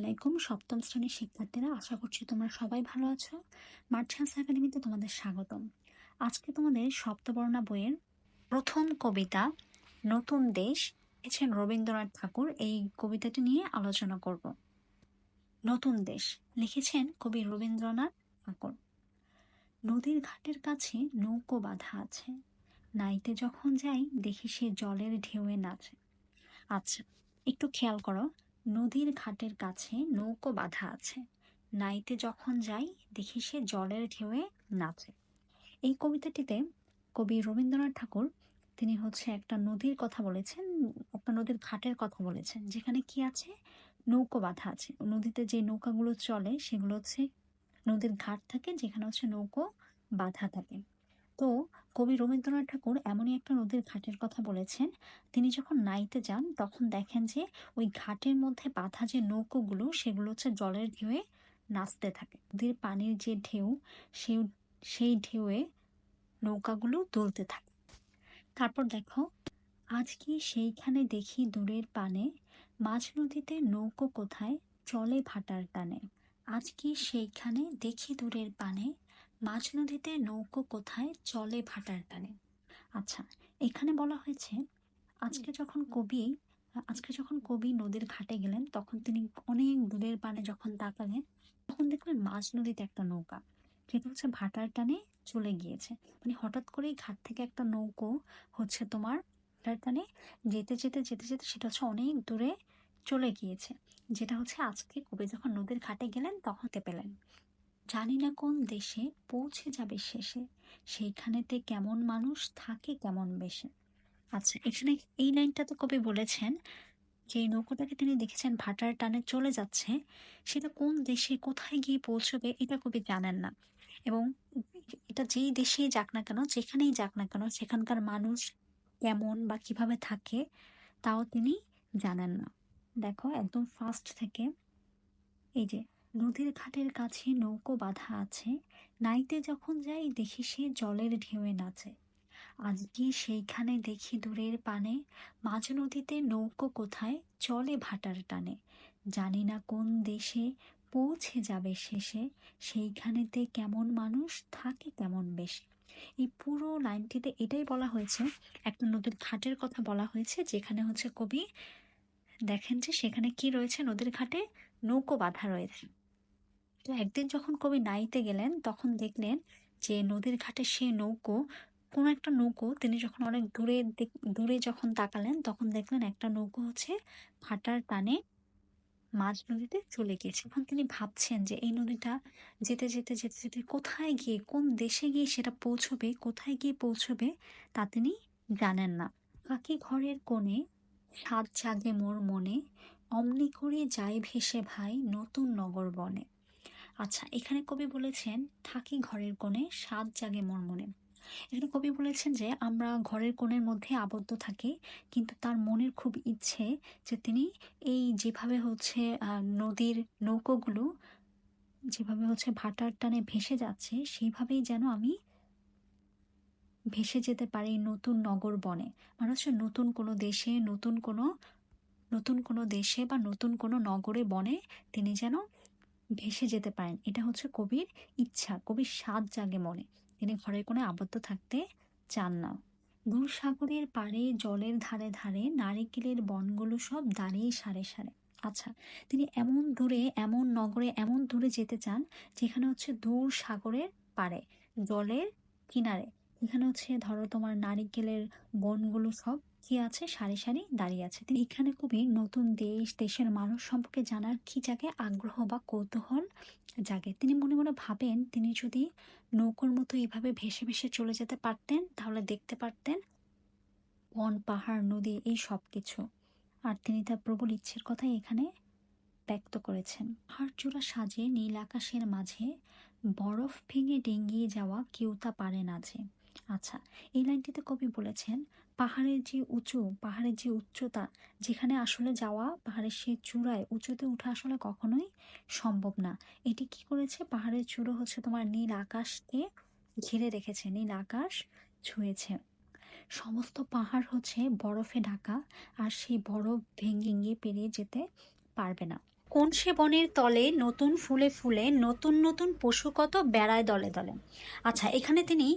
আলাইকুম। সপ্তম শ্রেণির শিক্ষার্থীরা, আশা করছি তোমরা সবাই ভালো আছো। মার্চান্স একাডেমিতে তোমাদের স্বাগতম। আজকে তোমাদের সপ্তবর্ণা বইয়ের প্রথম কবিতা, নতুন দেশ লিখেছেন রবীন্দ্রনাথ ঠাকুর। এই কবিতাটি নিয়ে আলোচনা করব। নতুন দেশ, লিখেছেন কবি রবীন্দ্রনাথ ঠাকুর। নদীর ঘাটের কাছে নৌকো বাঁধা আছে। নাইতে যখন যাই, দেখি সে জলের ঢেউয়ে নাচে। আচ্ছা একটু খেয়াল করো। নদীর ঘাটের কাছে নৌকো বাঁধা আছে। নাইতে যখন যাই, দেখি সে জলের ঢেউয়ে নাচে। এই কবিতাটিতে কবি রবীন্দ্রনাথ ঠাকুর, তিনি হচ্ছে একটা নদীর কথা বলেছেন, একটা নদীর ঘাটের কথা বলেছেন, যেখানে কি আছে? নৌকো বাঁধা আছে। নদীতে যে নৌকাগুলো চলে, সেগুলো হচ্ছে নদীর ঘাট থাকে, যেখানে হচ্ছে নৌকো বাঁধা থাকে। তো কবি রবীন্দ্রনাথ ঠাকুর এমনই একটা নদীর ঘাটের কথা বলেছেন। তিনি যখন নাইতে যান, তখন দেখেন যে ওই ঘাটের মধ্যে বাঁধা যে নৌকোগুলো, সেগুলো হচ্ছে জলের ঢেউয়ে নাচতে থাকে। নদীর পানির যে ঢেউ, সেই সেই ঢেউয়ে নৌকাগুলো দুলতে থাকে। তারপর দেখো, আজ কি সেইখানে দেখি দূরের পানে, মাঝ নদীতে নৌকো কোথায় চলে ভাটার টানে। আজ কি সেইখানে দেখি দূরের পানে মাঝ নদীতে নৌকো কোথায়? চলে ভাটার টানে আচ্ছা এখানে বলা হয়েছে, আজকে যখন কবি, আজকে যখন কবি নদীর ঘাটে গেলেন, তখন তিনি অনেক দূরের পানে যখন তাকালেন, তখন দেখলেন মাঝ নদীতে একটা নৌকা। যেটা হচ্ছে ভাটার টানে চলে গিয়েছে। মানে হঠাৎ করেই ঘাট থেকে একটা নৌকো হচ্ছে তোমার ভাটার টানে যেতে যেতে যেতে যেতে সেটা হচ্ছে অনেক দূরে চলে গিয়েছে। যেটা হচ্ছে আজকে কবি যখন নদীর ঘাটে গেলেন, তখন পেলেন। জানি না কোন দেশে পৌঁছে যাবে শেষে, সেইখানেতে কেমন মানুষ থাকে কেমন বেশে। আচ্ছা এখানে এই লাইনটাতে কবি বলেছেন যে নৌকোটাকে তিনি দেখেছেন, ভাটার টানে চলে যাচ্ছে, সেটা কোন দেশে কোথায় গিয়ে পৌঁছবে এটা কবি জানেন না। এবং এটা যেই দেশেই যাক না কেন, যেখানেই যাক না কেন, সেখানকার মানুষ কেমন বা কীভাবে থাকে, তাও তিনি জানেন না। দেখো, একদম ফার্স্ট থেকে এই যে নদীর ঘাটের কাছে নৌকো বাঁধা আছে। নাইতে যখন যাই, দেখি সে জলের ঢেউয়ে নাচে। আজকে সেইখানে দেখি দূরের পানে, মাঝ নদীতে নৌকো কোথায়, চলে ভাটার টানে। জানি না কোন দেশে পৌঁছে যাবে শেষে, সেইখানেতে কেমন মানুষ, থাকে কেমন বেশি। এই পুরো লাইনটিতে এটাই বলা হয়েছে। একটা নদীর ঘাটের কথা বলা হয়েছে, যেখানে হচ্ছে কবি দেখেন যে সেখানে কি রয়েছে নদীর ঘাটে? নৌকো বাঁধা রয়েছে। তো একদিন যখন কবি নাইতে গেলেন, তখন দেখলেন যে নদীর ঘাটে সেই নৌকো, কোনো একটা নৌকো তিনি যখন অনেক দূরে দূরে যখন তাকালেন, তখন দেখলেন একটা নৌকো হচ্ছে ভাটার টানে মাঝ নদীতে চলে গিয়েছে। এখন তিনি ভাবছেন যে এই নদীটা যেতে যেতে যেতে যেতে কোথায় গিয়ে, কোন দেশে গিয়ে সেটা পৌঁছবে, কোথায় গিয়ে পৌঁছবে তা তিনি জানেন না। কাকি ঘরের কোণে সাত জাগে মোর মনে, অমনি করে যাই ভেসে ভাই নতুন নগর বনে। আচ্ছা এখানে কবি বলেছেন, থাকি ঘরের কোণে সাত জাগে মোর মনে এখানে কবি বলেছেন যে, আমরা ঘরের কোণের মধ্যে আবদ্ধ থাকি, কিন্তু তার মনের খুব ইচ্ছে যে তিনি এই যেভাবে হচ্ছে নদীর নৌকোগুলো, যেভাবে হচ্ছে ভাটার টানে ভেসে যাচ্ছে, সেইভাবেই যেন আমি ভেসে যেতে পারি নতুন নগর বনে। মানে হচ্ছে নতুন কোনো দেশে, নতুন কোনো নতুন কোনো দেশে বা নতুন কোনো নগরে বনে তিনি যেন ভেসে যেতে পারেন। এটা হচ্ছে কবির ইচ্ছা, কবির স্বাদ জাগে মনে। তিনি ঘরের কোনো আবদ্ধ থাকতে চান না। দূর সাগরের পাড়ে জলের ধারে ধারে নারিকেলের বনগুলো সব দাঁড়িয়ে সারে সারে। আচ্ছা তিনি এমন দূরে, এমন নগরে, এমন দূরে যেতে চান যেখানে হচ্ছে দূর সাগরের পাড়ে, জলের কিনারে। এখানে হচ্ছে ধরো তোমার নারিকেলের বনগুলো সব কি আছে? সারি সারি দাঁড়িয়ে আছে। তিনি এখানে খুবই নতুন দেশ, দেশের মানুষ সম্পর্কে জানার কি জাগে আগ্রহ বা কৌতূহল জাগে। তিনি মনে মনে ভাবেন তিনি যদি নৌকোর মতো এইভাবে ভেসে ভেসে চলে যেতে পারতেন, তাহলে দেখতে পারতেন বন, পাহাড়, নদী, এই সব কিছু আর তিনি তার প্রবল ইচ্ছের কথাই এখানে ব্যক্ত করেছেন। পাহাড় চূড়া সাজে নীল আকাশের মাঝে বরফ ভেঙে ডেঙ্গিয়ে যাওয়া কেউ তা পারে না যে। আচ্ছা এই লাইনটিতে কবি বলেছেন, পাহাড়ের যে উঁচু, পাহাড়ের যে উচ্চতা, যেখানে আসলে যাওয়া, পাহাড়ের সেই চূড়ায় উঁচুতে উঠা আসলে কখনোই সম্ভব না। এটি কি করেছে? পাহাড়ের চূড়ো হচ্ছে তোমার নীল আকাশকে ঘিরে রেখেছে, নীল আকাশ ছুঁয়েছে। সমস্ত পাহাড় হচ্ছে বরফে ঢাকা, আর সেই বরফ ভেঙে পেরিয়ে যেতে পারবে না। কোন সে বনের তলে নতুন ফুলে ফুলে নতুন নতুন পশু কত বেড়ায় দলে দলে? আচ্ছা এখানে তিনি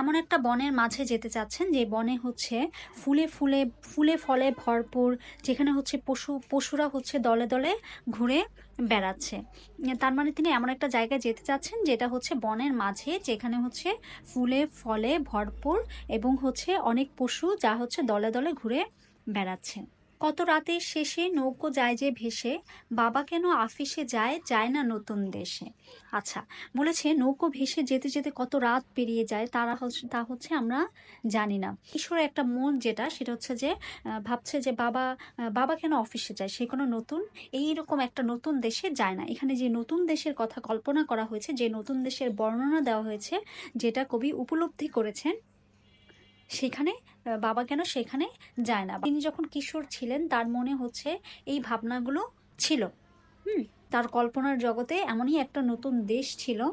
এমন একটা বনের মাঝে যেতে চাচ্ছেন যে বনে হচ্ছে ফুলে ফুলে ফুলে ফলে ভরপুর, যেখানে হচ্ছে পশু, পশুরা হচ্ছে দলে দলে ঘুরে বেড়াচ্ছে। তার মানে তিনি এমন একটা জায়গায় যেতে চাচ্ছেন যেটা হচ্ছে বনের মাঝে যেখানে হচ্ছে ফুলে ফলে ভরপুর এবং হচ্ছে অনেক পশু যা হচ্ছে দলে দলে ঘুরে বেড়াচ্ছে। কত রাতের শেষে নৌকো যায় যে ভেসে, বাবা কেন আফিসে যায় যায় না নতুন দেশে? আচ্ছা বলেছে নৌকো ভেসে যেতে যেতে কত রাত পেরিয়ে যায়, তারা তা হচ্ছে আমরা জানি না। ঈশ্বরের একটা মন যেটা, সেটা হচ্ছে যে ভাবছে যে বাবা বাবা কেন অফিসে যায়? সে কোনো নতুন এই রকম একটা নতুন দেশে যায় না। এখানে যে নতুন দেশের কথা কল্পনা করা হয়েছে, যে নতুন দেশের বর্ণনা দেওয়া হয়েছে, যেটা কবি উপলব্ধি করেছেন সেখানে বাবা কেন সেখানে যায় না? তিনি যখন কিশোর ছিলেন, তার মনে হচ্ছে এই ভাবনাগুলো ছিল। হুম, তার কল্পনার জগতে এমনই একটা নতুন দেশ ছিল।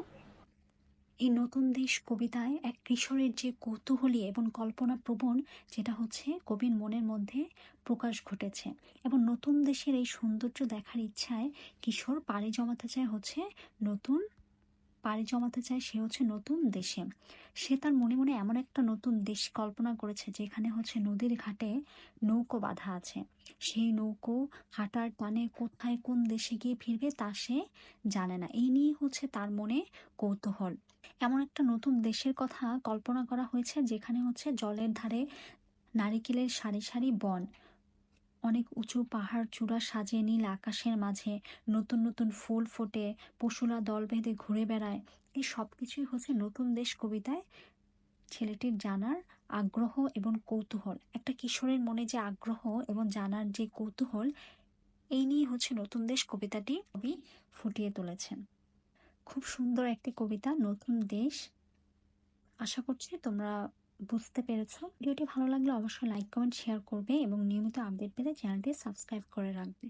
এই নতুন দেশ কবিতায় এক কিশোরের যে কৌতূহলী এবং কল্পনা প্রবণ যেটা হচ্ছে কবির মনের মধ্যে প্রকাশ ঘটেছে। এবং নতুন দেশের এই সৌন্দর্য দেখার ইচ্ছায় কিশোর পাড়ি জমাতে চায় হচ্ছে নতুন পাড়ি জমাতে চায় সে হচ্ছে নতুন দেশে। সে তার মনে মনে এমন একটা নতুন দেশ কল্পনা করেছে যেখানে হচ্ছে নদীর ঘাটে নৌকো বাঁধা আছে। সেই নৌকো হাঁটার টানে কোথায় কোন দেশে গিয়ে ফিরবে তা সে জানে না। এই নিয়ে হচ্ছে তার মনে কৌতূহল। এমন একটা নতুন দেশের কথা কল্পনা করা হয়েছে যেখানে হচ্ছে জলের ধারে নারিকেলের সারি সারি বন। অনেক উঁচু পাহাড় চূড়া সাজে নীল আকাশের মাঝে নতুন নতুন ফুল ফোটে, পশুরা দল বেঁধে ঘুরে বেড়ায়। এই সব কিছুই হচ্ছে নতুন দেশ কবিতায়। ছেলেটির জানার আগ্রহ এবং কৌতূহল। একটা কিশোরের মনে যে আগ্রহ এবং জানার যে কৌতূহল, এই নিয়ে হচ্ছে নতুন দেশ কবিতাটি কবি ফুটিয়ে তুলেছেন। খুব সুন্দর একটি কবিতা, নতুন দেশ। আশা করছি তোমরা বুঝতে পেরেছ? ভিডিওটি ভালো লাগলে অবশ্যই লাইক কমেন্ট শেয়ার করবে এবং নিয়মিত আপডেট পেতে চ্যানেলটি সাবস্ক্রাইব করে রাখবে।